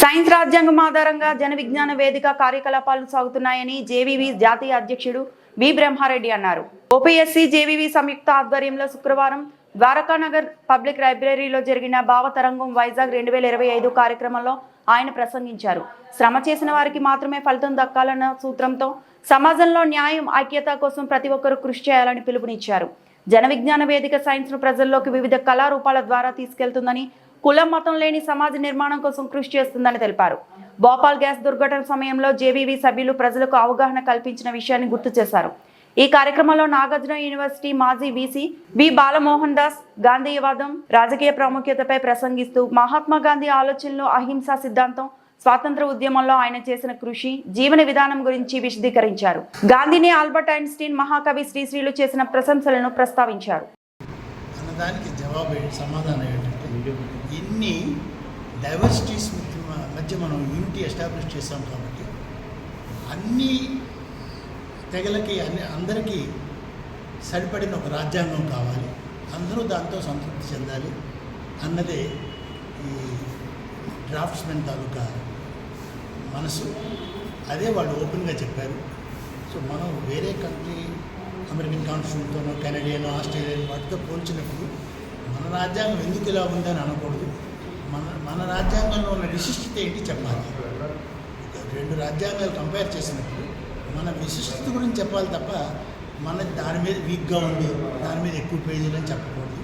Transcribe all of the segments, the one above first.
Science రాజ్యాంగం ఆధారంగా జన విజ్ఞాన వేదిక కార్యకలాపాలు సాగుతున్నాయని జేవీవి జాతీయ అధ్యక్షుడు వి బ్రహ్మారెడ్డి అన్నారు. ఓపీఎస్సీ జేవీవి సంయుక్త ఆధ్వర్యంలో శుక్రవారం ద్వారకానగర్ పబ్లిక్ లైబ్రరీలో జరిగిన భావతరంగం వైజాగ్ రెండు వేల ఇరవై ఐదు కార్యక్రమంలో ఆయన ప్రసంగించారు. శ్రమ చేసిన వారికి మాత్రమే ఫలితం దక్కాలన్న సూత్రంతో సమాజంలో న్యాయం ఐక్యత కోసం ప్రతి ఒక్కరూ కృషి చేయాలని పిలుపునిచ్చారు. జన విజ్ఞాన వేదిక సైన్స్ను ప్రజల్లోకి వివిధ కళారూపాల ద్వారా తీసుకెళ్తుందని కులం మతం లేని సమాజ నిర్మాణం కోసం కృషి చేస్తుందని తెలిపారు. భోపాల్ గ్యాస్ దుర్ఘటన సమయంలో జేవీవి సభ్యులు ప్రజలకు అవగాహన కల్పించిన విషయాన్ని గుర్తు చేశారు. ఈ కార్యక్రమంలో నాగార్జున యూనివర్సిటీ మాజీ వీసీ వి బాలమోహన్ దాస్ గాంధీయవాదం రాజకీయ ప్రాముఖ్యతపై ప్రసంగిస్తూ మహాత్మా గాంధీ ఆలోచనలు అహింసా సిద్ధాంతం స్వాతంత్ర ఉద్యమంలో ఆయన చేసిన కృషి జీవన విధానం గురించి విశదీకరించారు. గాంధీని ఆల్బర్ట్ ఐన్స్టీన్ మహాకవి శ్రీశ్రీలు చేసిన ప్రశంసలను ప్రస్తావించారు. దానికి జవాబు సమాధానం ఏంటంటే ఇన్ని డైవర్సిటీస్ మధ్య మనం యూనిటీ ఎస్టాబ్లిష్ చేసాం కాబట్టి అన్ని తెగలకి అన్ని అందరికీ సరిపడిన ఒక రాజ్యాంగం కావాలి. అందరూ దాంతో సంతృప్తి చెందాలి. అన్నదే ఈ డ్రాఫ్ట్స్మెన్ తాలూకా మనసు. అదే వాళ్ళు ఓపెన్గా చెప్పారు. సో మనం వేరే కంట్రీ అమెరికన్ కాన్స్టిట్యూషన్తోనో కెనడియన్ ఆస్ట్రేలియన్ వాటితో పోల్చినప్పుడు మన రాజ్యాంగం ఎందుకు ఇలా ఉందని అనకూడదు. మన మన రాజ్యాంగంలో ఉన్న విశిష్టత ఏంటి చెప్పాలి. రెండు రాజ్యాంగాలు కంపేర్ చేసినప్పుడు మన విశిష్టత గురించి చెప్పాలి తప్ప మన దాని మీద వీక్గా ఉంది దాని మీద ఎక్కువ పేజీలు అని చెప్పకూడదు.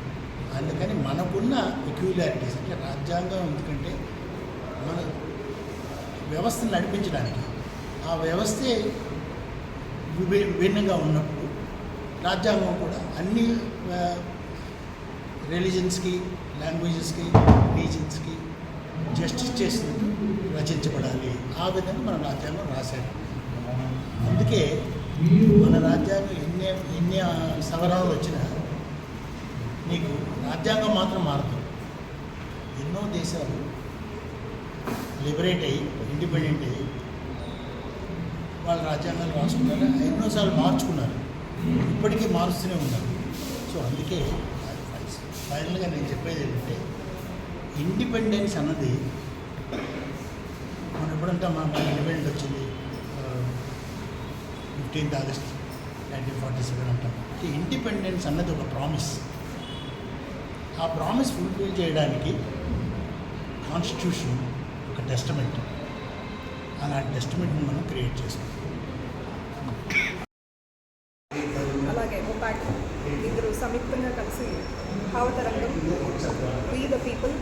అందుకని మనకున్న ఎక్యులారిటీస్ అంటే రాజ్యాంగం ఎందుకంటే మన వ్యవస్థను నడిపించడానికి ఆ వ్యవస్థే విభిన్నంగా ఉన్నప్పుడు రాజ్యాంగం కూడా అన్ని రిలీజన్స్కి లాంగ్వేజెస్కి రీజన్స్కి జస్టిస్ చేసినట్టు రచించబడాలి. ఆ విధంగా మన రాజ్యాంగం రాశారు. అందుకే మన రాజ్యాంగం ఎన్ని ఎన్ని సవరణలు వచ్చినా నీకు రాజ్యాంగం మాత్రం మారుతుంది ఎన్నో దేశాలు లిబరేట్ అయ్యి ఇండిపెండెంట్ అయ్యి వాళ్ళ రాజ్యాంగాలు రాసుకున్నారు. ఎన్నోసార్లు మార్చుకున్నారు. ఇప్పటికీ మారుస్తూనే ఉన్నారు. సో అందుకే ఫైనల్గా నేను చెప్పేది ఏంటంటే ఇండిపెండెన్స్ అన్నది మనం ఎప్పుడంటే మన ఇండిపెండెంట్ వచ్చింది fifteenth August nineteen forty seven అంటాం. ఇండిపెండెన్స్ అన్నది ఒక ప్రామిస్. ఆ ప్రామిస్ ఫుల్ఫిల్ చేయడానికి కాన్స్టిట్యూషన్ ఒక టెస్టమెంట్. అలాంటి టెస్టమెంట్ని మనం క్రియేట్ చేసుకుంటాం సంయుక్తంగా కలిసి భావతరంగం we the people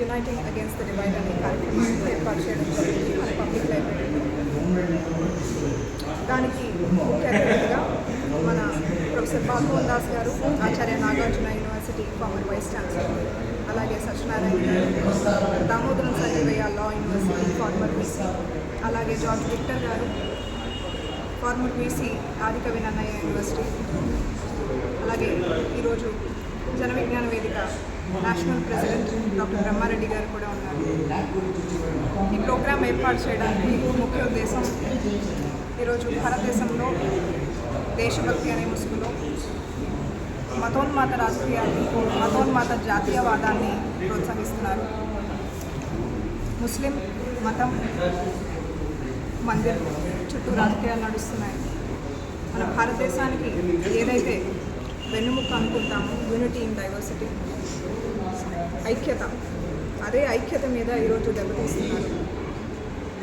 uniting against the divide అనే కార్యక్రమాన్ని ఏర్పాటు చేయడం జరిగింది మన పబ్లిక్ లైబ్రరీలో దానికి ముఖ్య అతిథిగా మన ప్రొఫెసర్ బాలమోహన్ దాస్ గారు Acharya Nagarjuna university former vice chancellor అలాగే సత్యనారాయణ గారు Damodaram Sanjay law university former VC అలాగే జార్జ్ విక్టర్ గారు former VC Adikavi Nannaya university అలాగే ఈరోజు జన విజ్ఞాన వేదిక నేషనల్ ప్రెసిడెంట్ డాక్టర్ బ్రహ్మారెడ్డి గారు కూడా ఉన్నారు. ఈ ప్రోగ్రాం ఏర్పాటు చేయడానికి ముఖ్య ఉద్దేశం ఈరోజు భారతదేశంలో దేశభక్తి అనే ముసుగులో మతోన్మాత రాజకీయాన్ని మతోన్మాత జాతీయవాదాన్ని ప్రోత్సహిస్తున్నారు. ముస్లిం మతం మందిర్ చుట్టూ రాజకీయాలు నడుస్తున్నాయి. మన భారతదేశానికి ఏదైతే వెన్నుముక్క అనుకుంటామో యూనిటీ ఇన్ డైవర్సిటీ ఐక్యత అదే ఐక్యత మీద ఈరోజు దెబ్బతీస్తున్నారు.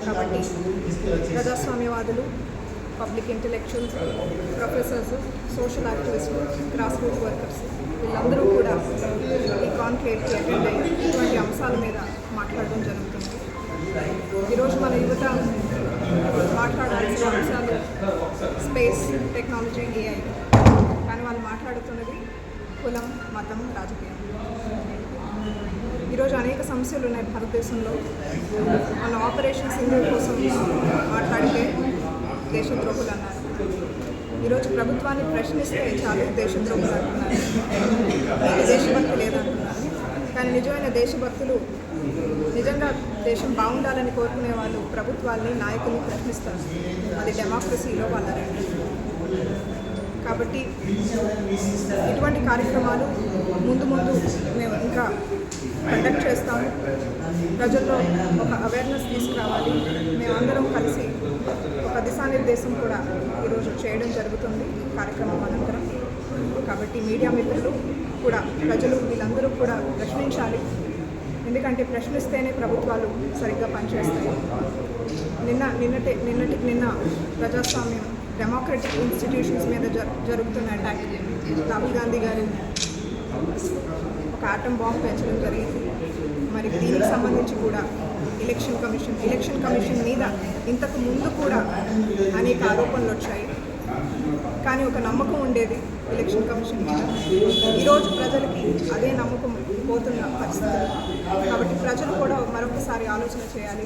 కాబట్టి ప్రజాస్వామ్యవాదులు పబ్లిక్ ఇంటలెక్చువల్స్ ప్రొఫెసర్స్ సోషల్ యాక్టివిస్టులు గ్రాస్ రూట్ వర్కర్స్ వీళ్ళందరూ కూడా ఈ కాన్క్లేట్కి అటెండ్ అయ్యి ఇటువంటి అంశాల మీద మాట్లాడడం జరుగుతుంది. ఈరోజు మన యువత మాట్లాడాల్సిన అంశాలు స్పేస్ టెక్నాలజీ ఏఐ కానీ వాళ్ళు మాట్లాడుతున్నది కులం మతం రాజకీయం. ఈరోజు అనేక సమస్యలు ఉన్నాయి భారతదేశంలో. మన ఆపరేషన్ సింగిల్ కోసం మాట్లాడితే దేశద్రోహులు అన్నారు. ఈరోజు ప్రభుత్వాన్ని ప్రశ్నిస్తే చాలు దేశద్రోహులు అంటున్నారు. దేశభక్తి లేదంటున్నారు. కానీ నిజమైన దేశభక్తులు నిజంగా దేశం బాగుండాలని కోరుకునే వాళ్ళు ప్రభుత్వాల్ని నాయకులు ప్రశ్నిస్తారు. అది డెమోక్రసీలో వాళ్ళ రండి కాబట్టి ఇటువంటి కార్యక్రమాలు ముందు ముందు మేము ఇంకా కండక్ట్ చేస్తాము. ప్రజల్లో ఒక అవేర్నెస్ తీసుకురావాలి. మేమందరం కలిసి ఒక దిశానిర్దేశం కూడా ఈరోజు చేయడం జరుగుతుంది కార్యక్రమం అనంతరం. కాబట్టి మీడియా మిత్రులు కూడా ప్రజలు వీళ్ళందరూ కూడా ప్రశ్నించాలి. ఎందుకంటే ప్రశ్నిస్తేనే ప్రభుత్వాలు సరిగ్గా పనిచేస్తాయి. నిన్న నిన్నటి నిన్నటి నిన్న ప్రజాస్వామ్యం డెమోక్రటిక్ ఇన్స్టిట్యూషన్స్ మీద జ జరుగుతున్న అటాక్ రాహుల్ గాంధీ గారు ఒక ఆటం బాంబు పెంచడం జరిగింది. మరి దీనికి సంబంధించి కూడా ఎలక్షన్ కమిషన్ ఎలక్షన్ కమిషన్ మీద ఇంతకు ముందు కూడా అనేక ఆరోపణలు వచ్చాయి. కానీ ఒక నమ్మకం ఉండేది ఎలక్షన్ కమిషన్ మీద. ఈరోజు ప్రజలకి అదే నమ్మకం పోతున్న పరిస్థితి. కాబట్టి ప్రజలు కూడా మరొకసారి ఆలోచన చేయాలి.